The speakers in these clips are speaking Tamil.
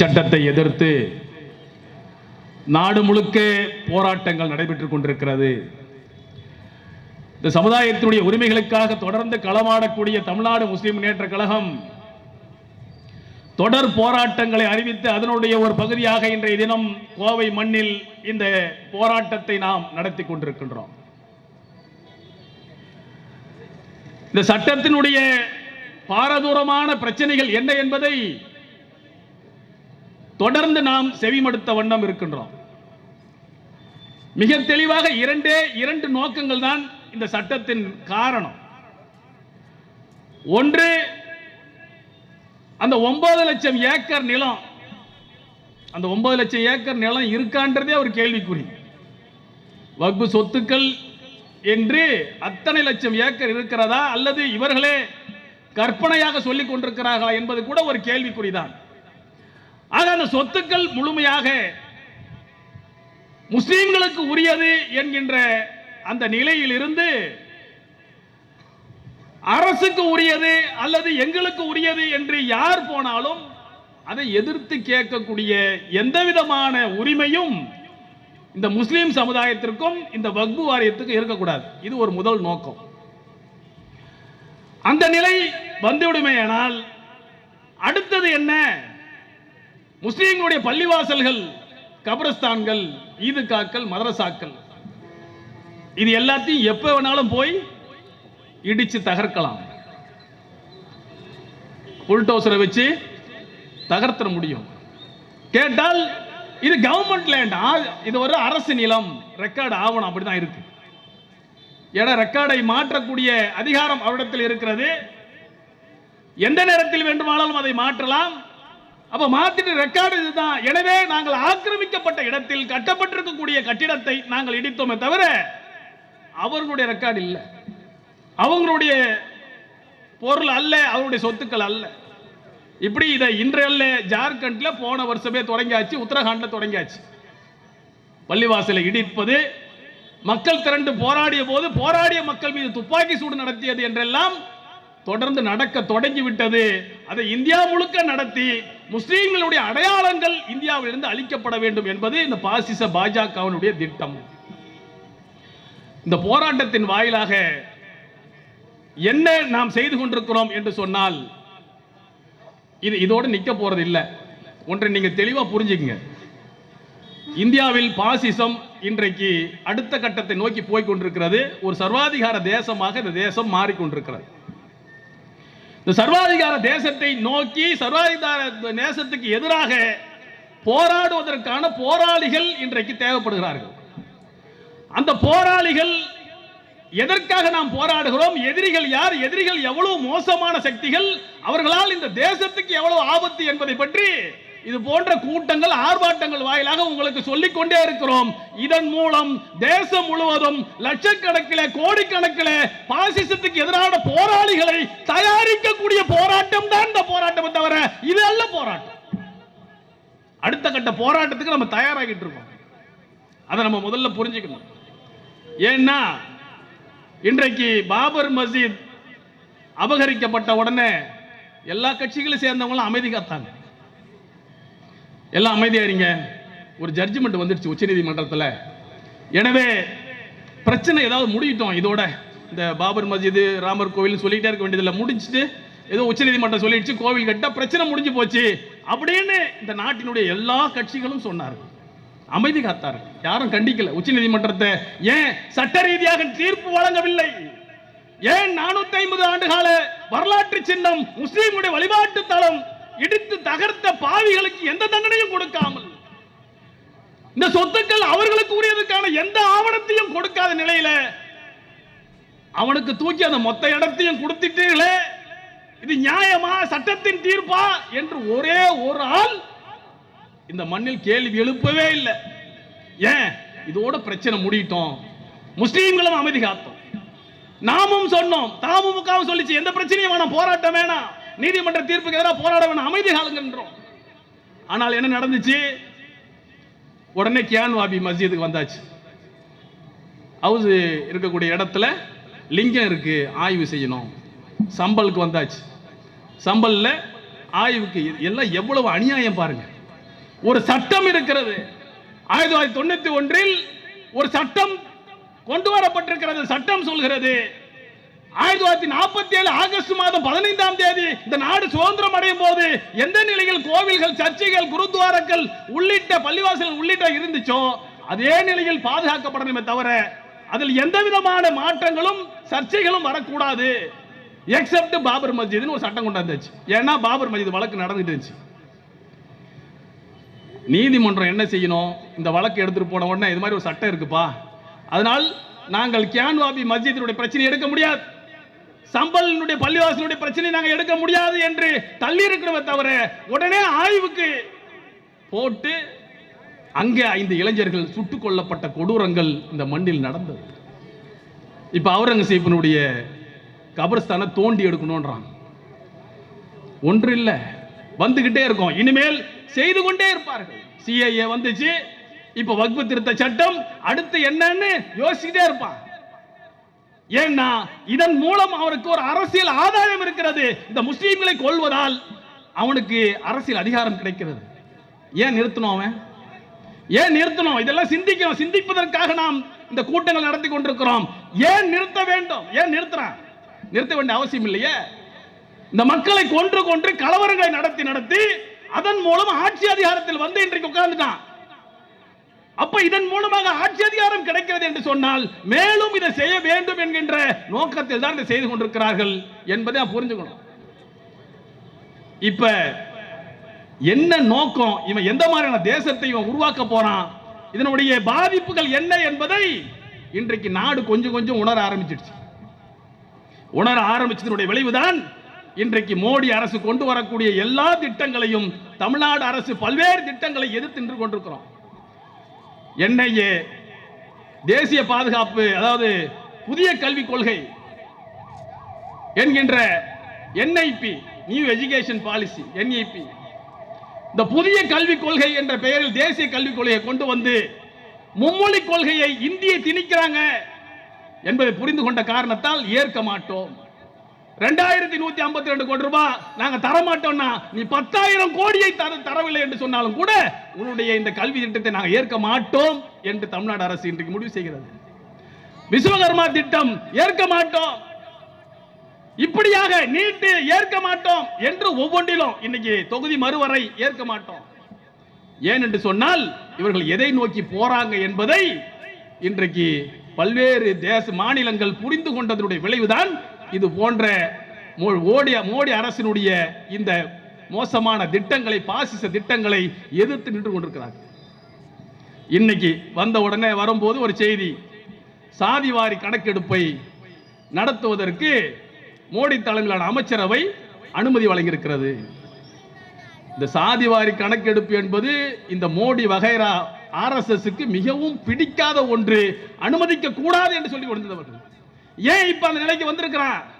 சட்டத்தை எதிர்த்து நாடு முழுக்க போராட்டங்கள் நடைபெற்றுக் கொண்டிருக்கிறது. இந்த சமுதாயத்தினுடைய உரிமைகளுக்காக தொடர்ந்து களமாடக்கூடிய தமிழ்நாடு முஸ்லிம் முன்னேற்ற கழகம் தொடர் போராட்டங்களை அறிவித்து அதனுடைய ஒரு பகுதியாக இன்றைய தினம் கோவை மண்ணில் இந்த போராட்டத்தை நாம் நடத்தி கொண்டிருக்கின்றோம். இந்த சட்டத்தினுடைய பாரதூரமான பிரச்சனைகள் என்ன என்பதை தொடர்ந்து நாம் செவிமடுத்த வண்ணம் இருக்கின்றோம். மிக தெளிவாக இரண்டே இரண்டு நோக்கங்கள் தான் இந்த சட்டத்தின் காரணம். ஒன்று அந்த ஒன்பது லட்சம் ஏக்கர் நிலம் அந்த ஒன்பது லட்சம் ஏக்கர் நிலம் இருக்கான்றதே ஒரு கேள்விக்குறி. வகுப்பு சொத்துக்கள் என்று அத்தனை லட்சம் ஏக்கர் இருக்கிறதா அல்லது இவர்களே கற்பனையாக சொல்லிக் கொண்டிருக்கிறார்களா என்பது கூட ஒரு கேள்விக்குறிதான். ஆக அந்த சொத்துக்கள் முழுமையாக முஸ்லிம்களுக்கு உரியது என்கின்ற அந்த நிலையில் இருந்து அரசுக்கு உரியது அல்லது எங்களுக்கு உரியது என்று யார் போனாலும் அதை எதிர்த்து கேட்கக்கூடிய எந்த விதமான உரிமையும் இந்த முஸ்லீம் சமுதாயத்திற்கும் இந்த வக்பு வாரியத்துக்கும் இருக்கக்கூடாது. இது ஒரு முதல் நோக்கம். அந்த நிலை வந்துவிடுமே ஆனால் அடுத்தது என்ன? முஸ்லீம்களுடைய பள்ளிவாசல்கள் கபரஸ்தான்கள் ஈதுகாக்கள் மதரசாக்கள். இது எல்லாத்தையும் எப்ப வேணாலும் போய் இடிச்சு தகர்க்கலாம். புல்டோசரை வச்சு தகர்த்தர முடியும். கேட்டால் இது கவர்மெண்ட் லேண்ட் இது ஒரு அரசு நிலம். ரெக்கார்டு ஆவணம் அப்படிதான் இருக்கு. ஏன்னா ரெக்கார்டை மாற்றக்கூடிய அதிகாரம் அவரிடத்தில் இருக்கிறது. எந்த நேரத்தில் வேண்டுமானாலும் அதை மாற்றலாம். அப்ப மாத்திட்டு ரெக்கார்டு இதுதான். எனவே நாங்கள் ஆக்கிரமிக்கப்பட்ட இடத்தில் கட்டப்பட்டிருக்கக்கூடிய கட்டிடத்தை நாங்கள் இடித்தோமே தவிர அவர்களுடைய ரெக்கார்டு இல்லை. அவங்களுடைய பொருள் அல்ல அவருடைய சொத்துக்கள் அல்ல. இப்படி இதை இன்றையல்ல ஜார்க்கண்ட்ல போன வருஷமே தொடங்கியாச்சு உத்தரகாண்ட்ல தொடங்கியாச்சு. பள்ளிவாசலை இடிப்பது மக்கள் திரண்டு போராடிய போது போராடிய மக்கள் மீது துப்பாக்கி சூடு நடத்தியது என்றெல்லாம் தொடர்ந்து நடக்க தொடங்கி விட்டது. அதை இந்தியா முழுக்க நடத்தி முஸ்லீம்களுடைய அடையாளங்கள் இந்தியாவிலிருந்து அழிக்கப்பட வேண்டும் என்பது இந்த பாசிச பாஜகவினுடைய திட்டம். இந்த போராட்டத்தின் வாயிலாக என்ன நாம் செய்து கொண்டிருக்கிறோம் என்று சொன்னால் இது இதோடு நிற்க போறது இல்லை. ஒன்றை நீங்கள் தெளிவாக புரிஞ்சுக்குங்க. இந்தியாவில் பாசிசம் இன்றைக்கு அடுத்த கட்டத்தை நோக்கி போய்கொண்டிருக்கிறது ஒரு சர்வாதிகார தேசமாக இந்த தேசம் மாறிக்கொண்டிருக்கிறது இந்த சர்வாதிகார தேசத்தை நோக்கி சர்வாதிகார நேசத்துக்கு எதிராக போராடுவதற்கான போராளிகள் இன்றைக்கு தேவைப்படுகிறார்கள். அந்த போராளிகள் எதற்காக நாம் போராடுகிறோம்? எதிரிகள் யார்? எதிரிகள் எவ்வளவு மோசமான சக்திகள்? அவர்களால் இந்த தேசத்துக்கு எவ்வளவு ஆபத்து என்பதை பற்றி இது போன்ற கூட்டங்கள் ஆர்ப்பாட்டங்கள் வாயிலாக உங்களுக்கு சொல்லிக் கொண்டே இருக்கிறோம். இதன் மூலம் தேசம் முழுவதும் லட்சக்கணக்கில் கோடிக்கணக்கில் பாசிசத்துக்கு எதிரான போராளிகளை தயாரி அடுத்த கட்ட போராட்டத்துக்கு நம்ம தயாராகிட்டு இருக்கோம். அதை நம்ம முதல்ல புரிஞ்சுக்கணும். ஏன்னா இன்றைக்கு பாபர் மஸ்ஜித் அபகரிக்கப்பட்ட உடனே எல்லா கட்சிகளும் சேர்ந்தவங்களும் அமைதி காத்தாங்க. எல்லாம் அமைதியா ஒரு ஜட்ஜ்மெண்ட் வந்துடுச்சு உச்சநீதிமன்றத்தில். எனவே பிரச்சனை ஏதாவது முடிவிட்டோம் இதோட இந்த பாபர் மஸ்ஜிது ராமர் கோவில்னு சொல்லிட்டே இருக்க வேண்டியதில்லை. முடிச்சுட்டு ஏதோ உச்சநீதிமன்றம் சொல்லிடுச்சு கோவில் கட்ட பிரச்சனை முடிஞ்சு போச்சு அப்படின்னு இந்த நாட்டினுடைய எல்லா கட்சிகளும் சொன்னார்கள். அமைதி காத்தார்கள். யாரும் கண்டிக்கல. உச்சநீதிமன்றத்தை ஏன் சட்ட ரீதியாக தீர்ப்பு வழங்கவில்லை? ஏன் நானூத்தி ஐம்பது ஆண்டுகால வரலாற்று சின்னம் முஸ்லீம்களுடைய வழிபாட்டு தளம் இடித்து தகர்த்த பாவிகளுக்கு எந்த தண்டனையும் கொடுக்காமல் இந்த சொத்துக்கள் அவர்களுக்கு உரியதுக்கான எந்த ஆவணத்தையும் கொடுக்காத நிலையில அவனுக்கு தூக்கி அந்த மொத்த இடத்தையும் கொடுத்துட்டீங்களே இது நியாயமா? சட்டத்தின் தீர்ப்பா? என்று ஒரே ஒரு ஆள் இந்த மண்ணில் கேள்வி எழுப்பவே இல்லை. ஏன்? இதோட பிரச்சனை முடியட்டும். முஸ்லீம்களும் அமைதி காத்தோம். நாமும் சொன்னோம். தமுகவும் சொல்லிச்சு எந்த பிரச்சனையும் வேணாம் போராட்டம் வேணாம். நீதிமன்ற தீர்ப்புக்கு எதிராக போராட வேணாம் அமைதி காலங்கன்றோம். ஆனால் என்ன நடந்துச்சு? உடனே கியான்வாபி மஸ்ஜிதுக்கு வந்தாச்சு. ஹவுஸ் இருக்கக்கூடிய இடத்துல லிங்கம் இருக்கு ஆய்வு செய்யணும். சம்பளுக்கு வந்தாச்சு. சம்பளில் ஆய்வுக்கு எல்லாம் எவ்வளவு அநியாயம் பாருங்க. ஒரு சட்டம் இருக்கிறது. ஆயிரத்தி தொள்ளாயிரத்தி தொண்ணூத்தி ஒன்றில் ஒரு சட்டம் கொண்டு வரப்பட்டிருக்கிறது. சட்டம் சொல்கிறது. ஆயிரத்தி தொள்ளாயிரத்தி நாற்பத்தி ஏழு ஆகஸ்ட் மாதம் பதினைந்தாம் தேதி இந்த நாடு சுதந்திரம் அடையும் போது எந்த நிலையில் கோவில்கள் சர்ச்சைகள் குருத்வாரங்கள் உள்ளிட்ட பள்ளிவாசல்கள் உள்ளிட்ட இருந்துச்சோ அதே நிலையில் பாதுகாக்கப்படணுமே தவிர அதில் எந்த விதமான மாற்றங்களும் சர்ச்சைகளும் வரக்கூடாது. எக்ஸப்ட் பாபர் மஸ்ஜித்னு ஒரு சட்டம் கொண்டாந்துச்சு. ஏன்னா பாபர் மஸ்ஜித் வழக்கு நடந்துட்டு இருந்துச்சு. நீதிமன்றம் என்ன செய்யணும்? இந்த வழக்கு எடுத்துட்டு போன உடனே இது மாதிரி ஒரு சட்டம் இருக்குப்பா. அதனால் நாங்கள் கியான்வாபி மஸ்ஜிதினுடைய பிரச்சனை எடுக்க முடியாது. சம்பலினுடைய பள்ளிவாசலுடைய பிரச்சனை நாங்கள் எடுக்க முடியாது என்று தள்ளி இருக்கிறவ தவிர உடனே ஆய்வுக்கு போட்டு அங்கே ஐந்து இளைஞர்கள் சுட்டுக் கொல்லப்பட்ட கொடூரங்கள் இந்த மண்ணில் நடந்தது. இப்போ அவுரங்கசீப்பினுடைய கபர்ஸ்தானை தோண்டி எடுக்கணும்ன்றான் ஒன்று இல்ல வந்துகிட்டே இருக்கும். இனிமேல் செய்து கொண்டே இருப்பார்கள். சிஐஏ வந்துச்சு. இப்ப வகுப்பு திருத்த சட்டம் அடுத்து என்னன்னு யோசிச்சுட்டே இருப்பான். ஏன்னா இதன் மூலம் அவருக்கு ஒரு அரசியல் ஆதாயம் இருக்கிறது. இந்த முஸ்லீம்களை கொள்வதால் அவனுக்கு அரசியல் அதிகாரம் கிடைக்கிறது. ஏன் நிறுத்தணும் அவன்? ஏன் நிறுத்தணும்? இதெல்லாம் சிந்திக்கணும். சிந்திப்பதற்காக நாம் இந்த கூட்டங்கள் நடத்தி கொண்டிருக்கிறோம். ஏன் நிறுத்த வேண்டும்? ஏன் நிறுத்துறான்? நிறுத்த வேண்டிய அவசியம் இல்லையே? இந்த மக்களை கொன்று கொன்று கலவரங்களை நடத்தி நடத்தி அதன் மூலம் ஆட்சி அதிகாரத்தில் வந்து இன்றைக்கு உட்கார்ந்துட்டான். அப்ப இதன் மூலமாக ஆட்சி அதிகாரம் கிடைக்கிறது என்று சொன்னால் மேலும் இதை செய்ய வேண்டும் என்கின்ற நோக்கத்தில் தான் இதை செய்து கொண்டிருக்கிறார்கள் என்பதை புரிஞ்சுக்கணும். இப்ப என்ன நோக்கம்? இவன் எந்த மாதிரியான தேசத்தை இவன் உருவாக்க போறான்? இதனுடைய பாதிப்புகள் என்ன என்பதை இன்றைக்கு நாடு கொஞ்சம் கொஞ்சம் உணர ஆரம்பிச்சிடுச்சு. உணர ஆரம்பிச்சதனுடைய விளைவுதான் இன்றைக்கு மோடி அரசு கொண்டு வரக்கூடிய எல்லா திட்டங்களையும் தமிழ்நாடு அரசு பல்வேறு திட்டங்களை எதிர்த்து நின்று கொண்டிருக்கிறோம். என்ஐஏ தேசிய பாதுகாப்பு அதாவது புதிய கல்விக் கொள்கை என்கின்ற NEP new education policy NEP இந்த புதிய கல்விக் கொள்கை என்ற பெயரில் தேசிய கல்விக் கொள்கையை கொண்டு வந்து மும்மொழி கொள்கையை இந்திய திணிக்கிறாங்க. என்பதை புரிந்து கொண்ட காரணத்தால் ஏற்க மாட்டோம். ரெண்டாயிரத்தி நூத்தி ஐம்பத்தி ரெண்டு கோடி ரூபாய் நாங்க தர மாட்டோம்னா நீ பத்தாயிரம் கோடியை தர தரவில்லை என்று சொன்னாலும் கூட உன்னுடைய இந்த கல்வி திட்டத்தை நாங்கள் ஏற்க மாட்டோம் என்று தமிழ்நாடு அரசு இன்றைக்கு முடிவு செய்கிறது. விஸ்வகர்மா திட்டம் ஏற்க மாட்டோம். இப்படியாக நீட்டு ஏற்க மாட்டோம் என்று ஒவ்வொன்றிலும் இன்னைக்கு தொகுதி மறுவரை ஏற்க மாட்டோம். ஏன் என்று சொன்னால் இவர்கள் எதை நோக்கி போறாங்க என்பதை இன்றைக்கு பல்வேறு தேச மாநிலங்கள் புரிந்து கொண்டதனுடைய விளைவுதான் இது போன்ற மோ- மோடி மோடி அரசினுடைய இந்த மோசமான திட்டங்களை பாசிச திட்டங்களை எதிர்த்து நின்று கொண்டிருக்கிறார்கள். இன்னைக்கு வந்த உடனே வரும்போது ஒரு செய்தி சாதிவாரி கணக்கெடுப்பை நடத்துவதற்கு மோடி தலைமையிலான அமைச்சரவை அனுமதி வழங்கியிருக்கிறது. இந்த சாதிவாரி கணக்கெடுப்பு என்பது இந்த மோடி வகைரா ஆர்எஸ்எஸ்க்கு மிகவும் பிடிக்காத ஒன்று அனுமதிக்க கூடாது என்று சொல்லி கொடுத்தவர்கள் ஏன் இப்ப அந்த நிலைக்கு வந்திருக்கிறான்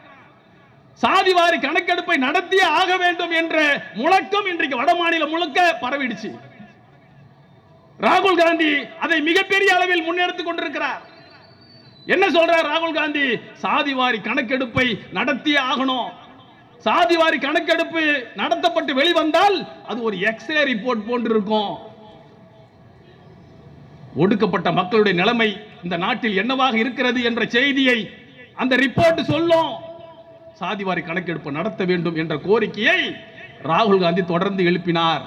சாதிவாரி கணக்கெடுப்பை நடத்தியே ஆக வேண்டும் என்ற முழக்கம் இன்றைக்கு வட மாநிலம் முழுக்க பரவிடுச்சு. ராகுல் காந்தி அதை மிகப்பெரிய அளவில் முன்னெடுத்துக் கொண்டிருக்கிறார். என்ன சொல்றார் ராகுல் காந்தி? சாதிவாரி கணக்கெடுப்பை நடத்தியே ஆகணும். சாதிவாரி கணக்கெடுப்பு நடத்தப்பட்டு வெளிவந்தால் அது ஒரு எக்ஸ்ரே ரிப்போர்ட் போன்று இருக்கும் ஒடுக்கப்பட்ட மக்களுடைய நிலைமை இந்த நாட்டில் என்னவாக இருக்கிறது என்ற செய்தியை அந்த ரிப்போர்ட் சொல்லும். சாதிவாரி கணக்கெடுப்பு நடத்த வேண்டும் என்ற கோரிக்கையை ராகுல் காந்தி தொடர்ந்து எழுப்பினார்.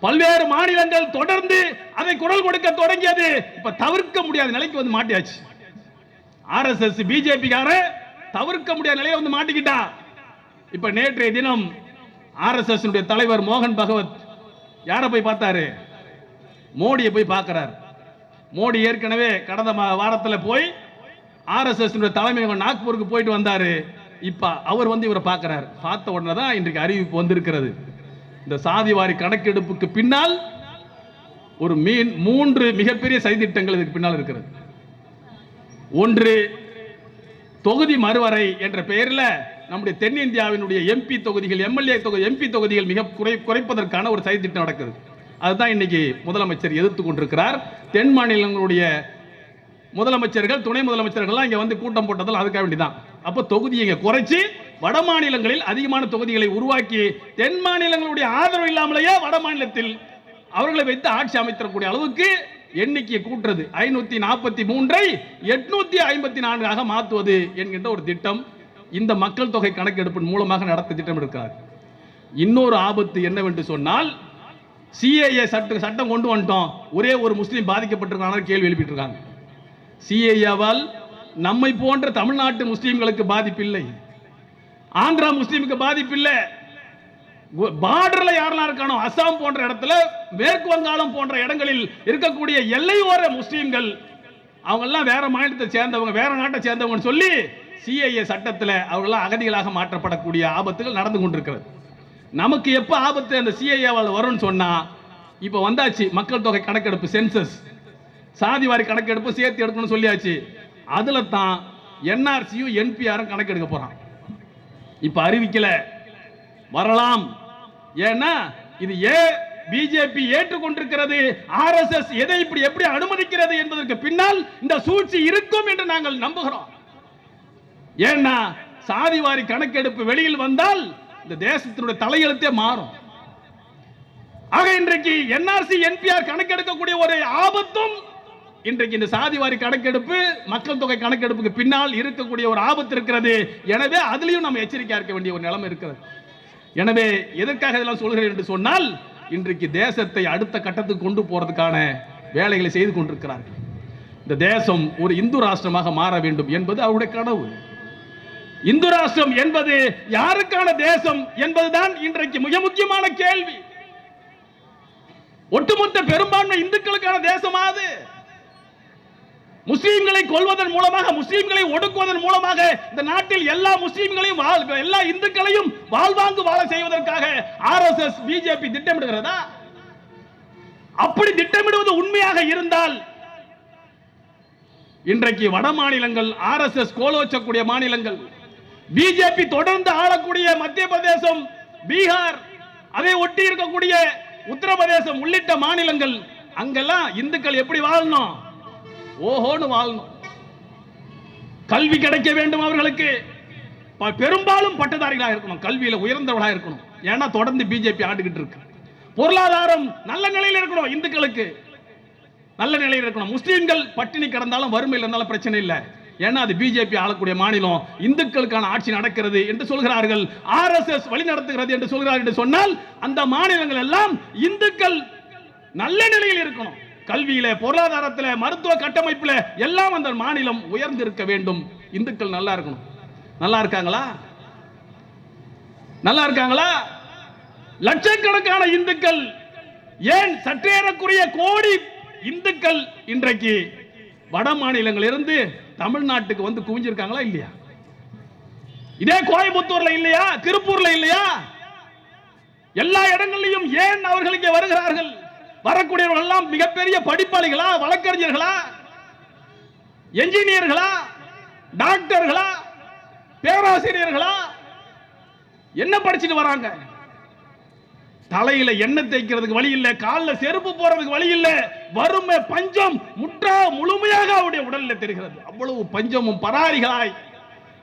பல்வேறு மாநிலங்கள் தொடர்ந்து அதை குரல் கொடுக்க தொடங்கியது. இப்ப தவிர்க்க முடியாத நிலைக்கு வந்து மாட்டியாச்சு. ஆர்எஸ்எஸ் பிஜேபி தவிர்க்க முடியாத நிலையை வந்து மாட்டிக்கிட்டா. இப்ப நேற்றைய தினம் ஆர்எஸ்எஸ் தலைவர் மோகன் பகவத் யாரை போய் பார்த்தாரு? மோடியை போய் பார்க்கிறார். மோடி ஏற்கனவே கடந்த மா- போய் ஆர்எஸ்எஸ் தலைமையகம் நாக்பூருக்கு போயிட்டு வந்தார். இப்போ அவர் வந்து இவரை பார்க்குறாரு பார்த்த உடனே தான் இன்றைக்கு அறிவிப்பு வந்திருக்கிறது. இந்த சாதிவாரி கணக்கெடுப்புக்கு பின்னால் ஒரு மீன் மூன்று மிகப்பெரிய சதித்திட்டங்கள் இதுக்கு பின்னால் இருக்கிறது. ஒன்று தொகுதி மறுவரை என்ற பெயரில் நம்முடைய தென்னிந்தியாவினுடைய எம்பி தொகுதிகள் எம்எல்ஏ தொகுதி எம்பி தொகுதிகள் மிக குறை குறைப்பதற்கான ஒரு சதித்திட்டம் நடக்குது. அதுதான் இன்னைக்கு முதலமைச்சர் எதிர்த்து கொண்டிருக்கிறார். தென் மாநிலங்களுடைய முதலமைச்சர்கள் துணை முதலமைச்சர்கள்லாம் இங்கே வந்து கூட்டம் போட்டதால் அதுக்காக வேண்டிதான். அப்போ தொகுதியை இங்கே குறைச்சி வட மாநிலங்களில் அதிகமான தொகுதிகளை உருவாக்கி தென் மாநிலங்களுடைய ஆதரவு இல்லாமலேயே வட மாநிலத்தில் அவர்களை வைத்து ஆட்சி அமைத்தரக்கூடிய அளவுக்கு எண்ணிக்கையை கூட்டுறது. ஐநூத்தி நாற்பத்தி மூன்றை எட்நூத்தி ஐம்பத்தி நான்காக மாற்றுவது என்கின்ற ஒரு திட்டம் இந்த மக்கள் தொகை கணக்கெடுப்பின் மூலமாக நடத்த திட்டம் இருக்கிறார் இன்னொரு ஆபத்து என்னவென்று சொன்னால் சிஏஏ சட்ட சட்டம் கொண்டு வந்துட்டோம். ஒரே ஒரு முஸ்லீம் பாதிக்கப்பட்டிருக்கான கேள்வி எழுப்பிட்டு இருக்காங்க சிஏஏவால் நம்மை போன்ற தமிழ்நாட்டு முஸ்லீம்களுக்கு பாதிப்பில்லை. ஆந்திரா முஸ்லீமுக்கு பாதிப்பில்லை. பார்டர்ல யாரெல்லாம் இருக்கானோ அசாம் போன்ற இடத்துல மேற்கு வங்காளம் போன்ற இடங்களில் இருக்கக்கூடிய எல்லையோர முஸ்லீம்கள் அவங்க எல்லாம் வேற மாநிலத்தை சேர்ந்தவங்க வேற நாட்டை சேர்ந்தவங்கன்னு சொல்லி சிஐஏ சட்டத்தில் அவர்களாம் அகதிகளாக மாற்றப்படக்கூடிய ஆபத்துகள் நடந்து கொண்டிருக்கிறது. நமக்கு எப்போ ஆபத்து அந்த சிஐஏவால் வரும்னு சொன்னால் இப்போ வந்தாச்சு மக்கள் தொகை கணக்கெடுப்பு சென்சஸ் சாதிவாரி கணக்கெடுப்பு சேர்த்து எடுக்கணும்னு சொல்லியாச்சு. அதில் தான் என்ஆர்சியும் என்பிஆரும் கணக்கெடுக்க போகிறான் இப்போ அறிவிக்கல. வரலாம். ஏன்னா இது ஏ பிஜேபி ஏற்றுக்கொண்டிருக்கிறது. ஆர்எஸ்எஸ் எதை இப்படி எப்படி அனுமதிக்கிறது என்பதற்கு பின்னால் இந்த சூழ்ச்சி இருக்கும் என்று நாங்கள் நம்புகிறோம். ஏன்னா சாதிவாரி கணக்கெடுப்பு வெளியில் வந்தால் இந்த தேசத்தினுடைய தலையெழுத்தே மாறும். ஆக இன்றைக்கு என்ஆர்சி என்பிஆர் கணக்கெடுக்கக்கூடிய ஒரு ஆபத்தும் இன்றைக்கு இந்த சாதிவாரி கணக்கெடுப்பு மக்கள் தொகை கணக்கெடுப்புக்கு பின்னால் இருக்கக்கூடிய ஒரு ஆபத்து இருக்கிறது. எனவே அதுலயும் நம்ம எச்சரிக்கையா இருக்க வேண்டிய ஒரு நிலைமை இருக்கிறது. எனவே எதற்காக இதெல்லாம் சொல்கிறேன் என்று சொன்னால் இன்றைக்கு தேசத்தை அடுத்த கட்டத்துக்கு கொண்டு போறதுக்கான வேலைகளை செய்து கொண்டிருக்கிறார்கள். இந்த தேசம் ஒரு இந்து ராஷ்டிரமாக மாற வேண்டும் என்பது அவருடைய கனவு. இந்து ராஷ்டிரம் என்பது யாருக்கான தேசம் என்பதுதான் இன்றைக்கு மிக முக்கியமான கேள்வி. ஒட்டுமொத்த பெரும்பான்மை இந்துக்களுக்கான தேசமா அது. முஸ்லீம்களை கொள்வதன் மூலமாக முஸ்லீம்களை ஒடுக்குவதன் மூலமாக இந்த நாட்டில் எல்லா முஸ்லீம்களையும் எல்லா இந்துக்களையும் வாழ்வாங்கு வாழ செய்வதற்காக ஆர்எஸ்எஸ் பிஜேபி திட்டமிடுகிறதா? அப்படி திட்டமிடுவது உண்மையாக இருந்தால் இன்றைக்கு வட மாநிலங்கள் ஆர்எஸ்எஸ் கோலோச்சக்கூடிய மாநிலங்கள் பிஜேபி தொடர்ந்து ஆளக்கூடிய மத்திய பிரதேசம் பீகார் அதை ஒட்டி இருக்கக்கூடிய உத்தரப்பிரதேசம் உள்ளிட்ட மாநிலங்கள் அங்கெல்லாம் இந்துக்கள் எப்படி வாழணும்? ஓஹோன்னு வாழணும். கல்வி கிடைக்க வேண்டும் அவர்களுக்கு. பெரும்பாலும் பட்டதாரிகளாக இருக்கணும். கல்வியில உயர்ந்தவர்களாக இருக்கணும். ஏன்னா தொடர்ந்து பிஜேபி ஆண்டுகிட்டு இருக்கு. பொருளாதாரம் நல்ல நிலையில் இருக்கணும் இந்துக்களுக்கு. நல்ல நிலையில் இருக்கணும். முஸ்லீம்கள் பட்டினி கிடந்தாலும் வறுமையில் இருந்தாலும் பிரச்சனை இல்லை. ஏன்னா அது பிஜேபி ஆளக்கூடிய மாநிலம். இந்துக்களுக்கான ஆட்சி நடக்கிறது என்று சொல்கிறார்கள். ஆர்எஸ்எஸ் வழி நடத்துகிறது என்று சொல்கிறார்கள் என்று சொன்னால் அந்த மாநிலங்கள் எல்லாம் இந்துக்கள் நல்ல நிலையில் இருக்கணும். கல்வியில பொருளாதாரத்துல மருத்துவ கட்டமைப்புல எல்லாம் அந்த மாநிலம் உயர்ந்து இருக்க வேண்டும். இந்துக்கள் நல்லா இருக்கணும். நல்லா இருக்காங்களா? நல்லா இருக்காங்களா? லட்சக்கணக்கான இந்துக்கள் ஏன் சற்றேறக்குரிய கோடி இந்துக்கள் இன்றைக்கு வட மாநிலங்களிலிருந்து தமிழ்நாட்டுக்கு வந்து குவிஞ்சிருக்காங்களா இல்லையா? இதே கோயம்புத்தூர்ல இல்லையா? திருப்பூர்ல இல்லையா? எல்லா இடங்களிலும் ஏன் அவர்கள் இங்கே வருகிறார்கள்? வரக்கூடியவர்கள் எல்லாம் மிகப்பெரிய படிப்பாளிகளா வழக்கறிஞர்களா? என்ஜினியர்களா? டாக்டர்களா? பேராசிரியர்களா? என்ன படிச்சுட்டு வராங்க? தலையில எண்ணெய் தேய்க்கிறதுக்கு வழி இல்ல கால்ல செருப்பு போறதுக்கு வழி இல்ல வறுமை பஞ்சம் முற்றா முழுமையாக அவருடைய உடல்ல தெரிகிறது. அவ்வளவு பஞ்சமும் பராரிகளாய்.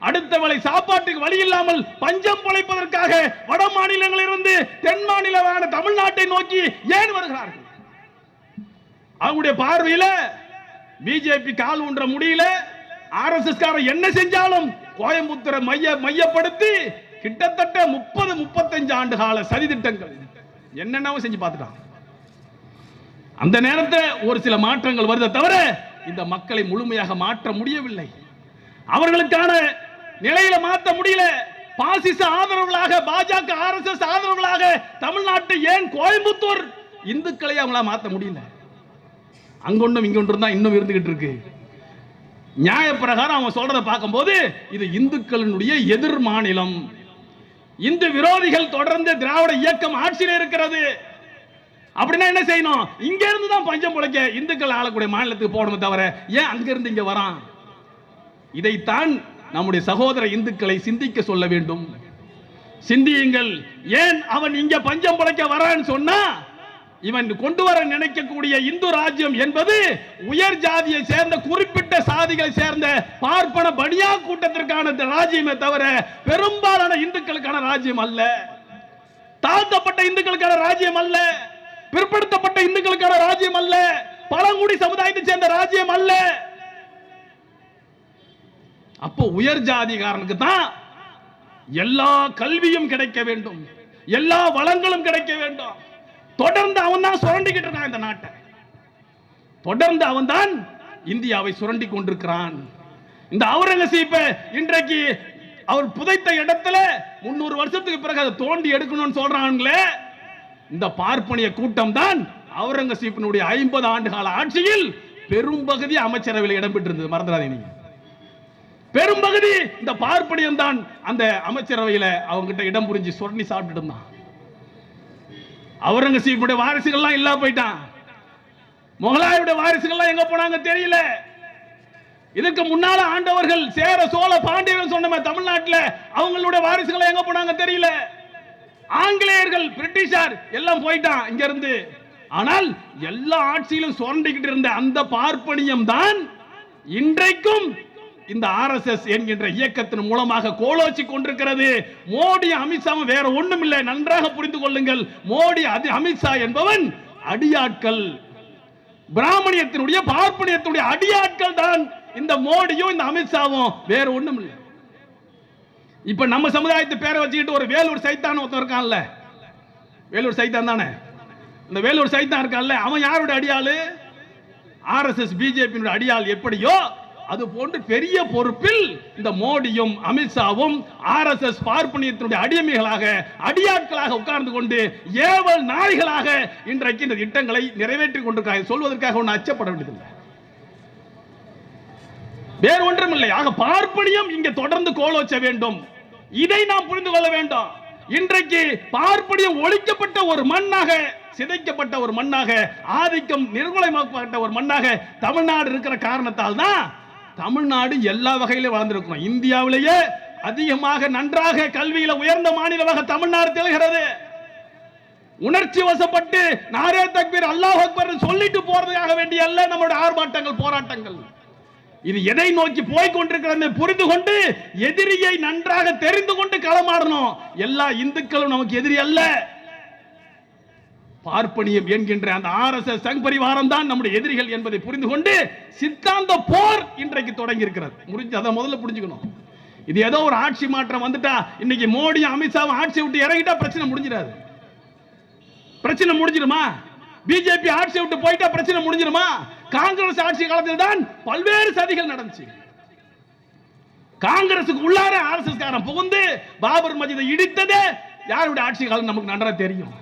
அடுத்த வேளை சாப்பாட்டுக்கு வழி இல்லாமல் பஞ்சம் பொழைப்பதற்காக வட மாநிலங்களிலிருந்து தென் மாநிலமான தமிழ்நாட்டை நோக்கி ஏன் வருகிறார்கள்? அவங்களுடைய பார்வையில பிஜேபி கால் ஊன்ற முடியல ஆர்எஸ்எஸ் காரன் என்ன செஞ்சாலும் கோயம்புத்தூரை மைய மையப்படுத்தி கிட்டத்தட்ட முப்பது முப்பத்தஞ்சு ஆண்டு கால சதி என்னென்னவும் என்னென்னவோ செஞ்சு பார்த்துட்டான். அந்த நேரத்தில் ஒரு சில மாற்றங்கள் வருதே தவிர இந்த மக்களை முழுமையாக மாற்ற முடியவில்லை. அவர்களுக்கான நிலையில மாற்ற முடியல. பாசிச ஆதரவுகளாக பாஜக ஆர்எஸ்எஸ் ஆதரவுகளாக தமிழ்நாட்டை ஏன் கோயம்புத்தூர் இந்துக்களை அவங்களா மாற்ற முடியல? அங்கொன்றும் இங்கொன்றும் தான் இன்னும் இருந்துகிட்டு இருக்கு. நியாயப்பிரகாரம் அவங்க சொல்றதை பார்க்கும்போது இது இந்துக்களினுடைய எதிர் மாநிலம். இந்து விரோதிகள் தொடர்ந்து திராவிட இயக்கம் ஆட்சியில் இருக்கிறது. அப்படின்னா என்ன செய்யணும்? இங்க இருந்து தான் பஞ்சம் பிழைக்க இந்துக்கள் ஆளக்கூடிய மாநிலத்துக்கு போகணுமே தவிர ஏன் அங்க இருந்து இங்க வரான்? இதைத்தான் நம்முடைய சகோதர இந்துக்களை சிந்திக்க சொல்ல வேண்டும். சிந்தியுங்கள் ஏன் அவன் இங்க பஞ்சம் பிழைக்க வரான்னு சொன்னா இவன் கொண்டு வர நினைக்கக்கூடிய இந்து ராஜ்யம் என்பது உயர் ஜாதியை சேர்ந்த குறிப்பிட்ட சாதிகளை சேர்ந்த பார்ப்பன பனியா கூட்டத்திற்கான ராஜ்யமே தவிர பெரும்பாலான இந்துக்களுக்கான ராஜ்யம் அல்ல. தாழ்த்தப்பட்ட இந்துக்களுக்கான ராஜ்யம் அல்ல. பிற்படுத்தப்பட்ட இந்துக்களுக்கான ராஜ்யம் அல்ல. பழங்குடி சமுதாயத்தை சேர்ந்த ராஜ்யம் அல்ல. அப்போ உயர் ஜாதிகாரனுக்கு தான் எல்லா கல்வியும் கிடைக்க வேண்டும். எல்லா வளங்களும் கிடைக்க வேண்டும். தொடர்ந்து அவன் தான் சுரண்டிக்கிட்டு இருக்கான் இந்த நாட்டை. தொடர்ந்து அவன் தான் இந்தியாவை சுரண்டி கொண்டிருக்கிறான். இந்த அவுரங்கசீப்பை இன்றைக்கு அவர் புதைத்த இடத்துல முன்னூறு வருஷத்துக்கு பிறகு அதை தோண்டி எடுக்கணும்னு சொல்றாங்களே இந்த பார்ப்பனிய கூட்டம் தான் அவுரங்கசீப்பினுடைய ஐம்பது ஆண்டு கால ஆட்சியில் பெரும்பகுதி அமைச்சரவையில் இடம்பெற்றிருந்தது. மறந்துடாதீங்க நீங்க. பெரும்பகுதி இந்த பார்ப்பனியம் தான் அந்த அமைச்சரவையில் அவங்ககிட்ட இடம் புரிஞ்சு சுரண்டி சாப்பிட்டு இருந்தான். அவுரங்கசீப்புடைய வாரிசுகள்லாம் இல்லா போயிட்டான். முகலாயுடைய வாரிசுகள்லாம் எங்க போனாங்க தெரியல. இதுக்கு முன்னால ஆண்டவர்கள் சேர சோழ பாண்டியர்கள் சொன்ன தமிழ்நாட்டில் அவங்களுடைய வாரிசுகள் எங்க போனாங்க தெரியல. ஆங்கிலேயர்கள் பிரிட்டிஷார் எல்லாம் போயிட்டான் இங்க இருந்து ஆனால் எல்லா ஆட்சியிலும் சுரண்டிக்கிட்டு இருந்த அந்த பார்ப்பனியம் தான் இன்றைக்கும் இந்த ஆர்எஸ்எஸ் என்கின்ற இயக்கத்தின் மூலமாக கோலோச்சி கொண்டிருக்கிறது. மோடி அமித்ஷாவும் வேற ஒண்ணும் இல்லை நன்றாக புரிந்து கொள்ளுங்கள். மோடி அது அமித்ஷா என்பவன் அடியாட்கள். பிராமணியத்தினுடைய பார்ப்பனியத்தினுடைய அடியாட்கள் தான் இந்த மோடியும் இந்த அமித்ஷாவும் வேற ஒண்ணும் இல்லை இப்ப நம்ம சமுதாயத்தை பேரை வச்சுக்கிட்டு ஒரு வேலூர் சைத்தான் ஒருத்தன் இருக்கான்ல. வேலூர் சைத்தான் தானே? இந்த வேலூர் சைத்தான் இருக்கான்ல. அவன் யாருடைய அடியாளு? ஆர்எஸ்எஸ் பிஜேபியினுடைய அடியாள் எப்படியோ அது போன்று பெரிய பொறுப்பில் இந்த மோடியும் அமித்ஷாவும் ஆர்எஸ்எஸ் பார்ப்பனியத்தினுடைய அடிமைகளாக அடியாட்களாக உட்கார்ந்து கொண்டு ஏவல் நாய்களாக இன்றைக்கு இந்த திட்டங்களை நிறைவேற்றிக் கொண்டிருக்காங்க சொல்வதற்காக ஒன்று அச்சப்பட வேண்டியதில்லை. வேறு ஒன்றும் இல்லை. ஆக பார்ப்பனியம் இங்கே தொடர்ந்து கோலோச்ச வேண்டும். இதை நாம் புரிந்து கொள்ள வேண்டும். இன்றைக்கு பார்ப்பனியம் ஒழிக்கப்பட்ட ஒரு மண்ணாக சிதைக்கப்பட்ட ஒரு மண்ணாக ஆதிக்கம் நிர்மூலமாக்கப்பட்ட ஒரு மண்ணாக தமிழ்நாடு இருக்கிற காரணத்தால் தான் தமிழ்நாடு எல்லா வகையிலும் வளர்ந்திருக்கிறோம். இந்தியாவிலேயே அதிகமாக நன்றாக கல்வியில உயர்ந்த மாநிலமாக தமிழ்நாடு திகழ்கிறது. உணர்ச்சி வசப்பட்டு நாரே தக்பீர் அல்லாஹ் அக்பர் சொல்லிட்டு போறதுக்காக வேண்டிய அல்ல நம்மளுடைய ஆர்ப்பாட்டங்கள் போராட்டங்கள். இது எதை நோக்கி போய் கொண்டிருக்கிறது புரிந்து கொண்டு எதிரியை நன்றாக தெரிந்து கொண்டு களமாடணும். எல்லா இந்துக்களும் நமக்கு எதிரி அல்ல. பார்ப்பனியம் என்கின்ற அந்த ஆர்எஸ்எஸ் சங் பரிவாரம் தான் நம்முடைய எதிரிகள் என்பதை புரிந்து கொண்டு சித்தாந்த போர் இன்றைக்கு தொடங்கி இருக்கிறது முடிஞ்சு அதை முதல்ல புரிஞ்சுக்கணும். இது ஏதோ ஒரு ஆட்சி மாற்றம் வந்துட்டா இன்னைக்கு மோடி அமித்ஷாவும் ஆட்சி விட்டு இறங்கிட்டா பிரச்சனை முடிஞ்சிடாது. பிரச்சனை முடிஞ்சிருமா பிஜேபி ஆட்சி விட்டு போயிட்டா பிரச்சனை முடிஞ்சிருமா காங்கிரஸ் ஆட்சி காலத்தில் தான் பல்வேறு சதிகள் நடந்துச்சு. காங்கிரசுக்கு உள்ளார ஆர்எஸ்எஸ் காரன் புகுந்து பாபர் மஜிதை இடித்ததே யாருடைய ஆட்சி காலம் நமக்கு நன்றா தெரியும்.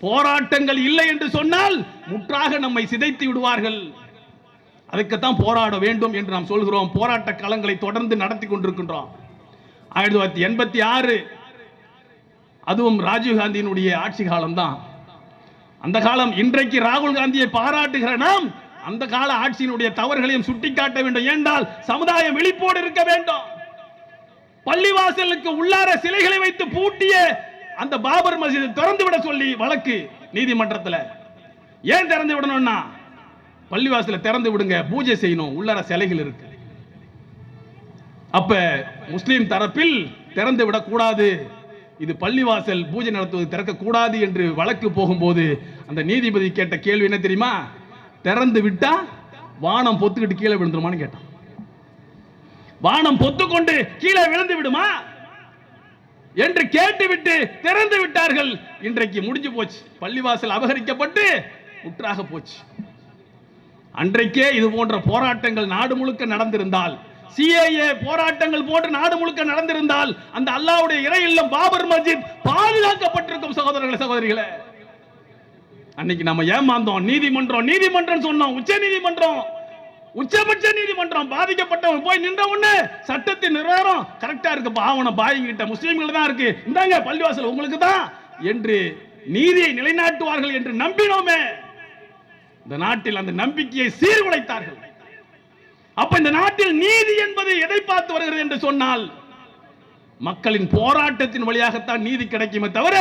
போராட்டங்கள் இல்லை என்று சொன்னால் முற்றாக நம்மை சிதைத்து விடுவார்கள். அதுக்குத்தான் போராட வேண்டும் என்று நாம் சொல்கிறோம். போராட்ட களங்களை தொடர்ந்து நடத்தி கொண்டிருக்கின்றோம். ஆயிரத்தி தொள்ளாயிரத்தி எண்பத்தி ஆறு அதுவும் ராஜீவ்காந்தியினுடைய ஆட்சி காலம்தான். அந்த காலம் இன்றைக்கு ராகுல் காந்தியை பாராட்டுகிற நாம் அந்த கால ஆட்சியினுடைய தவறுகளையும் சுட்டிக்காட்ட வேண்டும். என்றால் சமுதாயம் விழிப்போடு இருக்க வேண்டும். பள்ளிவாசலுக்கு உள்ளார சிலைகளை வைத்து பூட்டிய அந்த பாபர் மசீதை திறந்து விட சொல்லி வழக்கு நீதிமன்றத்தில். ஏன் திறந்து விடணும்னா? பள்ளிவாசல திறந்து விடுங்க பூஜை செய்யணும் உள்ளார சிலைகள் இருக்கு. அப்ப முஸ்லீம் தரப்பில் திறந்து விடக்கூடாது இது பள்ளிவாசல் பூஜை நடத்துவது திறக்க கூடாது என்று வழக்கு போகும்போது அந்த நீதிபதி கேட்ட கேள்வி என்ன தெரியுமா? திறந்து விட்டா வானம் பொத்துக்கிட்டு கீழே விழுந்துருமான்னு கேட்டான். வானம் பொத்துக்கொண்டு கீழே விழுந்து விடுமா? என்று கேட்டுவிட்டு திறந்து விட்டார்கள். இன்றைக்கு முடிஞ்சு போச்சு. பள்ளிவாசல் அபகரிக்கப்பட்டு முற்றாக போச்சு. அன்றைக்கே இது போன்ற போராட்டங்கள் நாடு முழுக்க நடந்திருந்தால் சிஏஏ போராட்டங்கள் போன்று நாடு முழுக்க நடந்திருந்தால் அந்த அல்லாவுடைய இறை இல்லம் பாபர் மஸ்ஜித் பாதுகாக்கப்பட்டிருக்கும் சகோதரர்களே சகோதரிகளே. அன்னைக்கு நம்ம ஏமாந்தோம். நீதிமன்றம் நீதிமன்றம் சொன்னோம். உச்ச நீதிமன்றம் உச்சபட்ச நீதிமன்றம் பாதிக்கப்பட்டவன் போய் நின்ற உடனே சட்டத்தின் நிர்வாகம் கரெக்டா இருக்கு. பாவனம் பாயங்கிட்ட முஸ்லீம்கள் தான் இருக்கு. இந்தாங்க பள்ளிவாசல் உங்களுக்கு தான். என்று நீதியை நிலைநாட்டுவார்கள் என்று நம்பினோமே. இந்த நாட்டில் அந்த நம்பிக்கையை சீர்குலைத்தார்கள். அப்ப இந்த நாட்டில் நீதி என்பது எதை பார்த்து வருகிறது என்று சொன்னால் மக்களின் போராட்டத்தின் வழியாகத்தான் நீதி கிடைக்குமே தவிர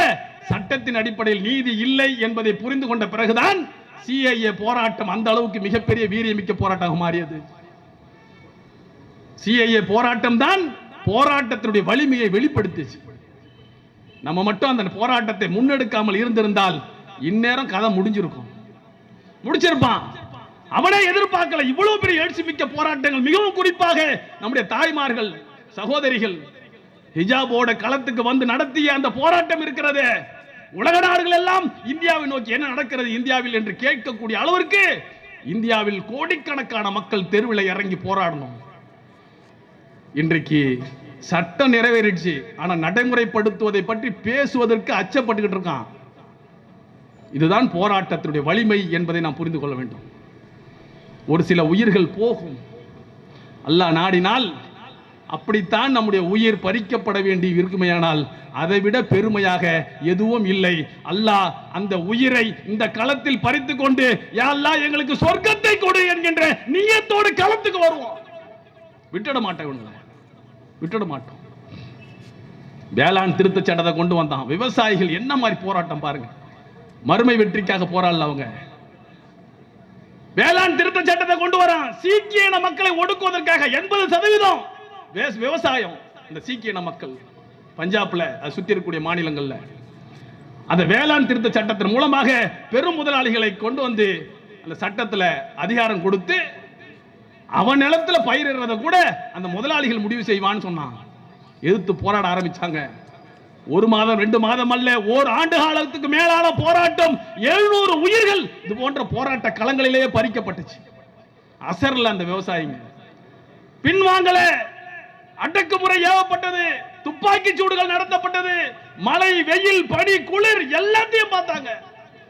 சட்டத்தின் அடிப்படையில் நீதி இல்லை என்பதை புரிந்து கொண்ட பிறகுதான் சிஐஏ போராட்டம் அந்த அளவுக்கு மிகப்பெரிய வீரியமிக்க போராட்டமாக மாறியது. சிஐஏ போராட்டம் தான் போராட்டத்தினுடைய வலிமையை வெளிப்படுத்துச்சு. நம்ம மட்டும் அந்த போராட்டத்தை முன்னெடுக்காமல் இருந்திருந்தால் இந்நேரம் கதை முடிஞ்சிருக்கும். முடிச்சிருப்பான். அவனே எதிர்பார்க்கல இவ்வளவு பெரிய எழுச்சி மிக்க போராட்டங்கள் மிகவும் குறிப்பாக நம்முடைய தாய்மார்கள் சகோதரிகள் ஹிஜாபோட களத்துக்கு வந்து நடத்திய அந்த போராட்டம் இருக்கிறதே. உலக நாடுகள் எல்லாம் இந்தியாவை நோக்கி என்ன நடக்கிறது இந்தியாவில் என்று கேட்கக்கூடிய அளவிற்கு இந்தியாவில் கோடிக்கணக்கான மக்கள் தெருவில் இறங்கி போராடணும். இன்றைக்கு சட்டம் நிறைவேறிடுச்சு. ஆனா நடைமுறைப்படுத்துவதை பற்றி பேசுவதற்கு அச்சப்பட்டுக்கிட்டு இருக்கான். இதுதான் போராட்டத்தினுடைய வலிமை என்பதை நாம் புரிந்து கொள்ள வேண்டும். ஒரு சில உயிர்கள் போகும். அல்லாஹ் நாடினால் அப்படித்தான் நம்முடைய உயிர் பறிக்கப்பட வேண்டி இருக்குமையானால் அதை விட பெருமையாக எதுவும் இல்லை. அல்லாஹ் அந்த உயிரை இந்த களத்தில் பறித்து கொண்டு யாழ்லா அல்லாஹ் எங்களுக்கு சொர்க்கத்தை கொடு என்கின்ற நீயத்தோடு களத்துக்கு வருவோம். விட்டுட மாட்டேன் விட்டுட மாட்டோம். வேளாண் திருத்த சட்டத்தை கொண்டு வந்தான். விவசாயிகள் என்ன மாதிரி போராட்டம் பாருங்க. மறுமை வெற்றிக்காக போராடல அவங்க. வேளாண் திருத்த சட்டத்தை கொண்டு வரான். சீக்கிய மக்களை ஒடுக்குவதற்காக எண்பது சதவீதம் விவசாயம் இந்த சீக்கிய மக்கள் பஞ்சாப்ல அது சுற்றி இருக்கக்கூடிய மாநிலங்கள்ல அந்த வேளாண் திருத்த சட்டத்தின் மூலமாக பெரும் முதலாளிகளை கொண்டு வந்து அந்த சட்டத்துல அதிகாரம் கொடுத்து அவன் நிலத்துல பயிரிடுறத கூட அந்த முதலாளிகள் முடிவு செய்வான்னு சொன்னான். எதிர்த்து போராட ஆரம்பிச்சாங்க. ஒரு மாதம் ரெண்டு மாதம் அல்ல ஓர் ஆண்டு காலத்துக்கு மேலான போராட்டம். எழுநூறு உயிர்கள் இது போன்ற போராட்ட களங்களிலேயே பறிக்கப்பட்டுச்சு. அசர்ல அந்த விவசாயிங்க. பின்வாங்கல அடக்குமுறை ஏவப்பட்டது துப்பாக்கி சூடுகள் நடத்தப்பட்டது மழை வெயில் பனி குளிர் எல்லாத்தையும் பார்த்தாங்க.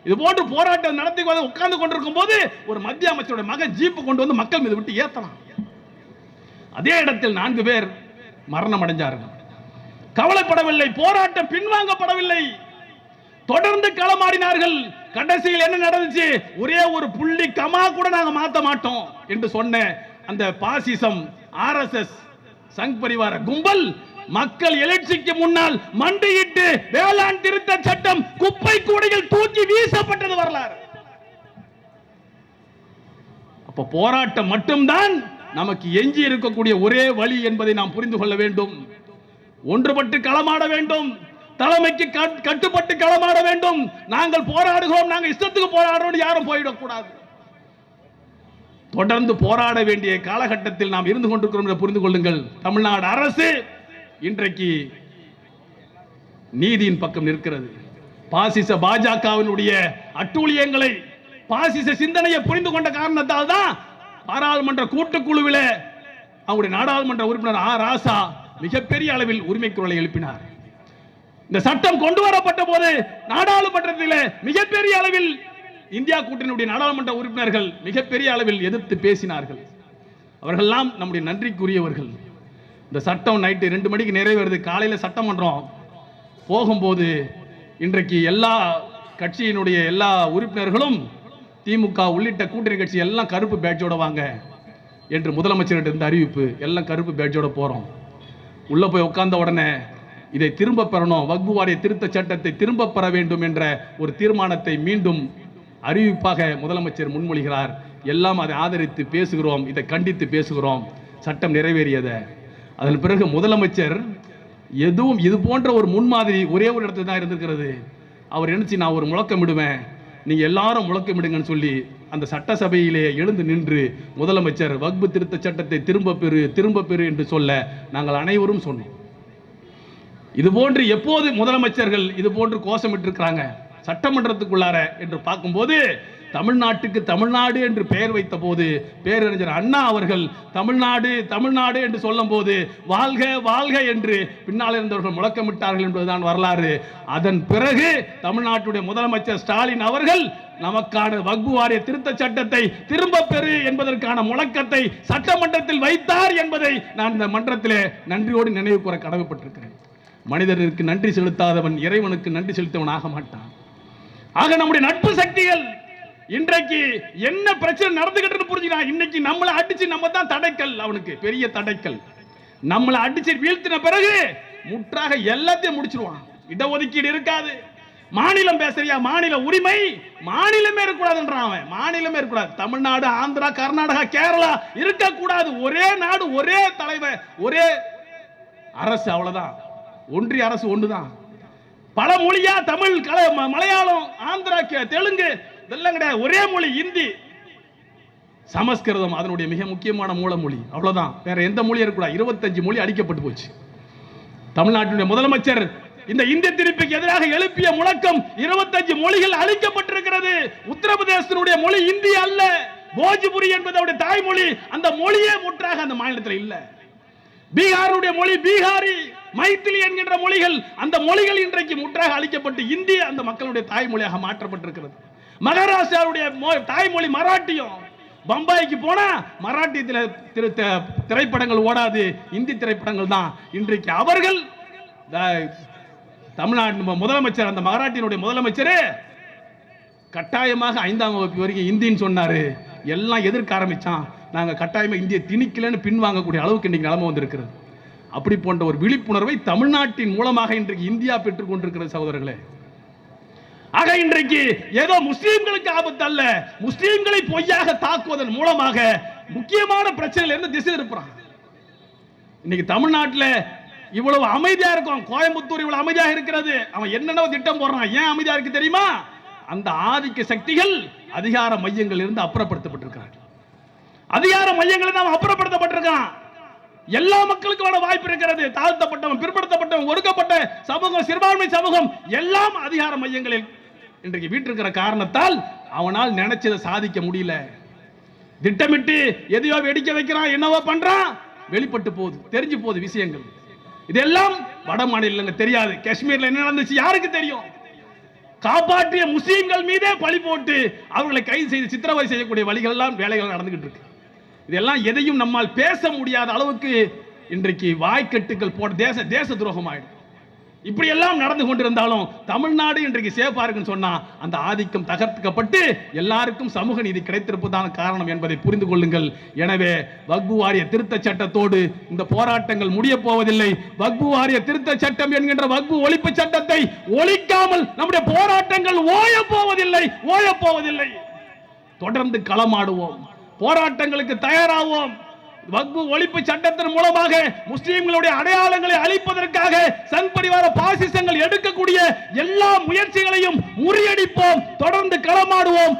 இது போன்று போராட்டம் நடத்தி உட்கார்ந்து கொண்டிருக்கும் போது ஒரு மத்திய அமைச்சருடைய மகன் ஜீப்பு கொண்டு வந்து மக்கள் மீது விட்டு ஏத்தலாம். அதே இடத்தில் நான்கு பேர் மரணம் அடைஞ்சார்கள். கவலைப்படவில்லை போராட்டம் பின்வாங்கப்படவில்லை. தொடர்ந்து களமாடினார்கள். கடைசியில் என்ன நடந்துச்சு? ஒரே ஒரு புள்ளி கமா கூட நாங்க மாத்த மாட்டோம் என்று சொன்ன அந்த பாசிசம் ஆர்எஸ்எஸ் சங் பரிவார கும்பல் மக்கள் எழுச்சிக்கு முன்னால் மண்டியிட்டு வேளாண் திருத்த சட்டம் குப்பை கூடையில் தூக்கி வீசப்பட்டது வரலாறு. அப்ப போராட்டம் மட்டும்தான் நமக்கு எஞ்சி இருக்கக்கூடிய ஒரே வழி என்பதை நாம் புரிந்து கொள்ள வேண்டும். ஒன்றுபட்டு களமாட வேண்டும். தலைமைக்கு கட்- கட்டுப்பட்டு களமாட வேண்டும். நாங்கள் போராடுகிறோம் நாங்கள் இஷ்டத்துக்கு போராடுறோம் யாரும் போயிடக்கூடாது. தொடர்ந்து போராட வேண்டிய காலகட்டத்தில் நாம் இருந்து கொண்டிருக்கிறோம் என்று புரிந்து கொள்ளுங்கள். தமிழ்நாடு அரசு இன்றைக்கு நீதியின் பக்கம் நிற்கிறது. பாசிச பாஜகவினுடைய அட்டூழியங்களை பாசிச சிந்தனையை புரிந்து கொண்ட காரணத்தால் தான் பாராளுமன்ற கூட்டுக்குழுவில் அவருடைய நாடாளுமன்ற உறுப்பினர் ஆ. ராசா மிகப்பெரிய அளவில் உரிமை குரலை எழுப்பினார். இந்த சட்டம் கொண்டு வரப்பட்ட போது நாடாளுமன்றத்தில் மிகப்பெரிய அளவில் இந்தியா கூட்டணியுடைய நாடாளுமன்ற உறுப்பினர்கள் மிகப்பெரிய அளவில் எதிர்த்து பேசினார்கள். அவர்கள்லாம் நம்முடைய நன்றிக்குரியவர்கள். இந்த சட்டம் நைட்டு ரெண்டு மணிக்கு நிறைவேறுது. காலையில் சட்டமன்றம் போகும்போது இன்றைக்கு எல்லா கட்சியினுடைய எல்லா உறுப்பினர்களும் திமுக உள்ளிட்ட கூட்டணி கட்சி எல்லாம் கருப்பு பேட்சோட வாங்க என்று முதலமைச்சர்கிட்ட இருந்த அறிவிப்பு எல்லாம் கருப்பு பேட்ஜோட போகிறோம் உள்ளே போய் உட்கார்ந்த உடனே இதை திரும்ப பெறணும். வக்பு வாரிய திருத்த சட்டத்தை திரும்ப பெற வேண்டும் என்ற ஒரு தீர்மானத்தை மீண்டும் அறிவிப்பாக முதலமைச்சர் முன்மொழிகிறார். எல்லாம் அதை ஆதரித்து பேசுகிறோம் இதை கண்டித்து பேசுகிறோம். சட்டம் நிறைவேறியதை. அதன் பிறகு முதலமைச்சர் எதுவும் இது போன்ற ஒரு முன்மாதிரி ஒரே ஒரு இடத்துல தான் இருந்திருக்கிறது. அவர் நினச்சி நான் ஒரு முழக்கமிடுவேன் நீங்கள் எல்லாரும் முழக்கமிடுங்கன்னு சொல்லி அந்த சட்டசபையிலே எழுந்து நின்று முதலமைச்சர் வக்பு திருத்த சட்டத்தை திரும்ப பெறு திரும்ப பெறு என்று சொல்ல நாங்கள் அனைவரும் சொன்னோம். இது போன்று எப்போது முதலமைச்சர்கள் இது போன்று கோஷமிட்டிருக்கிறாங்க? சட்டமன்றத்துக்குள்ளார என்று பார்க்கும்போது தமிழ்நாட்டுக்கு தமிழ்நாடு என்று பெயர் வைத்த போது பேரறிஞர் அண்ணா அவர்கள் தமிழ்நாடு தமிழ்நாடு என்று சொல்லும் போது வாழ்க வாழ்க என்று பின்னால் இருந்தவர்கள் முழக்கமிட்டார்கள் என்பதுதான் வரலாறு. அதன் பிறகு தமிழ்நாட்டுடைய முதலமைச்சர் ஸ்டாலின் அவர்கள் நமக்கான வக்பு வாரிய திருத்த சட்டத்தை திரும்ப பெறு என்பதற்கான முழக்கத்தை சட்டமன்றத்தில் வைத்தார் என்பதை நான் இந்த மன்றத்திலே நன்றியோடு நினைவு கூற கடமைப்பட்டிருக்கிறேன். மனிதருக்கு நன்றி செலுத்தாதவன் இறைவனுக்கு நன்றி செலுத்தவன் ஆக மாட்டான். ஆக நம்முடைய நட்பு சக்திகள் இன்றைக்கு என்ன பிரச்சனை நடந்துகிட்டு புரிஞ்சுக்கலாம் இன்னைக்கு நம்மளை அடிச்சு நம்ம தான் தடைக்கல். அவனுக்கு பெரிய தடைக்கல். நம்மளை அடிச்சு வீழ்த்தின பிறகு முற்றாக எல்லாத்தையும் முடிச்சிருவான். இடஒதுக்கீடு இருக்காது. மாநிலம் பேசுறியா? மாநில உரிமை மாநிலமே இருக்கக்கூடாதுன்றான் அவன். மாநிலமே இருக்கக்கூடாது. தமிழ்நாடு ஆந்திரா கர்நாடகா கேரளா இருக்கக்கூடாது. ஒரே நாடு ஒரே தலைவர் ஒரே அரசு அவ்வளவுதான். ஒன்றிய அரசு ஒண்ணுதான் பல மொழியா தமிழ் கல ம- மலையாளம் ஆந்திரா தெலுங்கு இதெல்லாம் கிடையாது. ஒரே மொழி இந்தி. சமஸ்கிருதம் அதனுடைய மிக முக்கியமான மூல மொழி அவ்வளவுதான். வேற எந்த மொழி இருக்கக்கூடாது. இருபத்தஞ்சு மொழி அடிக்கப்பட்டு போச்சு. தமிழ்நாட்டினுடைய முதலமைச்சர் இந்த இந்திய திருப்பிக்கு எதிராக எழுப்பிய முழக்கம் இருபத்தஞ்சு மொழிகள் அழிக்கப்பட்டிருக்கிறது. உத்தரப்பிரதேசத்தினுடைய மொழி இந்தி அல்ல. போஜ்புரி என்பது அவருடைய தாய்மொழி. அந்த மொழியே முற்றாக அந்த மாநிலத்தில் இல்ல. பீகாருடைய மொழி பீகாரி. மைத்திலி என்கின்ற மொழிகள் அந்த மொழிகள் இன்றைக்கு முற்றாக அழிக்கப்பட்டு இந்திய அந்த மக்களுடைய தாய்மொழியாக மாற்றப்பட்டிருக்கிறது. மகாராஷ்டிராவுடைய தாய்மொழி மராட்டியம் பம்பாய்க்கு போனா மராட்டி திரு திரைப்படங்கள் ஓடாது இந்தி திரைப்படங்கள் தான். இன்றைக்கு அவர்கள் த- தமிழ்நாடு முதலமைச்சர் அந்த மராட்டியினுடைய முதலமைச்சரே கட்டாயமாக ஐந்தாம் வகுப்பு வரைக்கும் இந்தின்னு சொன்னாரு. எல்லாம் எதிர்க்க ஆரம்பிச்சான். நாங்கள் கட்டாயமாக இந்திய திணிக்கலன்னு பின்வாங்கக்கூடிய அளவுக்கு இன்னைக்கு நிலைமை வந்திருக்கிறது. அப்படி போன்ற ஒரு விழிப்புணர்வை தமிழ்நாட்டின் மூலமாக இன்றைக்கு இந்தியா பெற்றுக் கொண்டிருக்கிறது சகோதரர்களே. ஆக இன்றைக்கு ஏதோ முஸ்லீம்களுக்கு ஆபத்து அல்ல. முஸ்லீம்களை பொய்யாக தாக்குவதன் மூலமாக முக்கியமான பிரச்சனையில இருந்து திசை இருப்பான் இன்னைக்கு தமிழ்நாட்டில் இவ்வளவு அமைதியா இருக்கும். கோயம்புத்தூர் இவ்வளவு அமைதியாக இருக்கிறது. அவன் என்னென்ன திட்டம் போடுறான். ஏன் அமைதியா இருக்கு தெரியுமா? அந்த ஆதிக்க சக்திகள் அதிகார மையங்கள் இருந்து அப்புறப்படுத்தப்பட்டிருக்கிறார்கள். அதிகார மையங்கள் நாம் அப்புறப்படுத்தப்பட்டிருக்கான். எல்லா மக்களுக்கும் வாய்ப்பு இருக்கிறது. தாழ்த்தப்பட்டவன் பிற்படுத்தப்பட்டவன் ஒடுக்கப்பட்ட சமூகம் சிறுபான்மை சமூகம் எல்லாம் அதிகார மையங்களில் இன்றைக்கு வீட்டிருக்கிற காரணத்தால் அவனால் நினைச்சதை சாதிக்க முடியல. திட்டமிட்டு எதையோ வெடிக்க வைக்கிறான் என்னவோ பண்றான் வெளிப்பட்டு போகுது தெரிஞ்சு போகுது விஷயங்கள். இதெல்லாம் வட மாநிலங்க தெரியாது. காஷ்மீர்ல என்ன நடந்துச்சு யாருக்கு தெரியும்? காப்பாற்றிய முஸ்லீம்கள் மீதே பழி போட்டு அவர்களை கைது செய்து சித்திரவதை செய்யக்கூடிய வழிகள் எல்லாம் வேலைகள் நடந்துகிட்டு இருக்கு. இதெல்லாம் எதையும் நம்மால் பேச முடியாத அளவுக்கு இன்றைக்கு வாய்க்கட்டுகள் போட தேச தேச துரோகம் ஆயிடும் இப்படி எல்லாம் நடந்து கொண்டிருந்தாலும் தமிழ்நாடு இன்றைக்கு சேஃபா இருக்குன்னு சொன்னா அந்த ஆதிக்கம் தகர்த்துக்கப்பட்டு எல்லாருக்கும் சமூக நீதி கிடைத்திருப்பதான காரணம் என்பதை புரிந்து கொள்ளுங்கள். எனவே வக்பு வாரிய திருத்த சட்டத்தோடு இந்த போராட்டங்கள் முடிய போவதில்லை. வக்பு வாரிய திருத்த சட்டம் என்கின்ற வக்பு ஒழிப்பு சட்டத்தை ஒழிக்காமல் நம்முடைய போராட்டங்கள் ஓய போவதில்லை ஓய போவதில்லை. தொடர்ந்து களமாடுவோம். போராட்டங்களுக்கு தயாராவோம். வக்பு ஒழிப்பு சட்டத்தின் மூலமாக முஸ்லிம்களுடைய அடையாளங்களை அழிப்பதற்காக சங் பரிவார பாசிசங்கள் எடுக்கக்கூடிய எல்லா முயற்சிகளையும் முறியடிப்போம். தொடர்ந்து களமாடுவோம்.